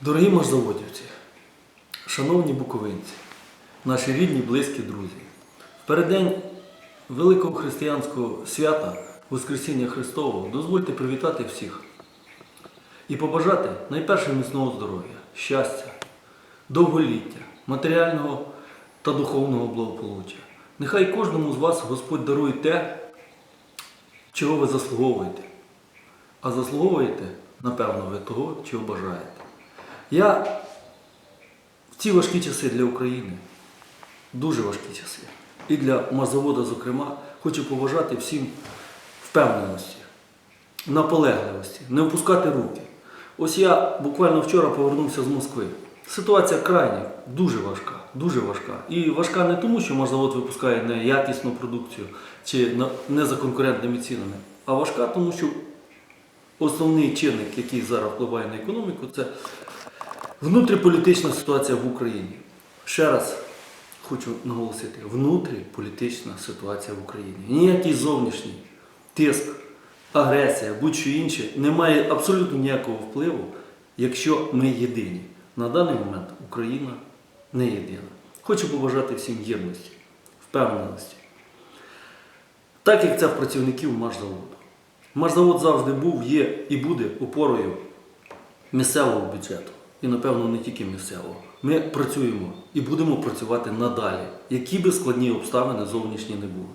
Дорогі можзаводівці, шановні буковинці, наші рідні, близькі друзі, в переддень великого християнського свята Воскресіння Христового дозвольте привітати всіх і побажати найперше міцного здоров'я, щастя, довголіття, матеріального та духовного благополуччя. Нехай кожному з вас Господь дарує те, чого ви заслуговуєте. А заслуговуєте, напевно, ви того, чого бажаєте. Я в ці важкі часи для України, дуже важкі часи, і для Мазавода, зокрема, хочу побажати всім впевненості, наполегливості, не опускати руки. Ось я буквально вчора повернувся з Москви. Ситуація крайня, дуже важка, дуже важка. І важка не тому, що Мазавод випускає неякісну продукцію чи не за конкурентними цінами, а важка тому, що основний чинник, який зараз впливає на економіку, це внутріполітична ситуація в Україні. Ще раз хочу наголосити: внутріполітична ситуація в Україні. Ніякий зовнішній тиск, агресія, будь-що інше не має абсолютно ніякого впливу, якщо ми єдині. На даний момент Україна не єдина. Хочу побажати всім єдності, впевненості. Так як це в працівників Машзаводу. Машзавод завжди був, є і буде опорою місцевого бюджету. І, напевно, не тільки місцевого. Ми працюємо і будемо працювати надалі, які би складні обставини зовнішні не були.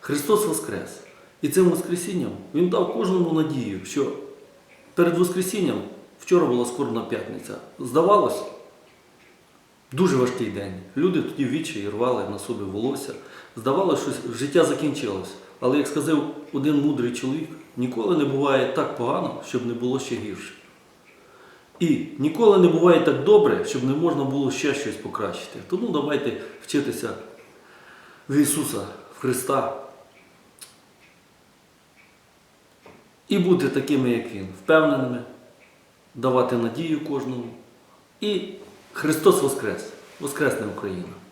Христос Воскрес! І цим Воскресінням Він дав кожному надію, що перед Воскресінням вчора була скорбна п'ятниця. Здавалось, дуже важкий день. Люди тоді вічі рвали на собі волосся. Здавалося, що життя закінчилось. Але як сказав один мудрий чоловік, ніколи не буває так погано, щоб не було ще гірше. І ніколи не буває так добре, щоб не можна було ще щось покращити. Тому давайте вчитися в Ісуса, в Христа. І бути такими, як Він, впевненими, давати надію кожному. І Христос Воскрес! Воскресне Україна!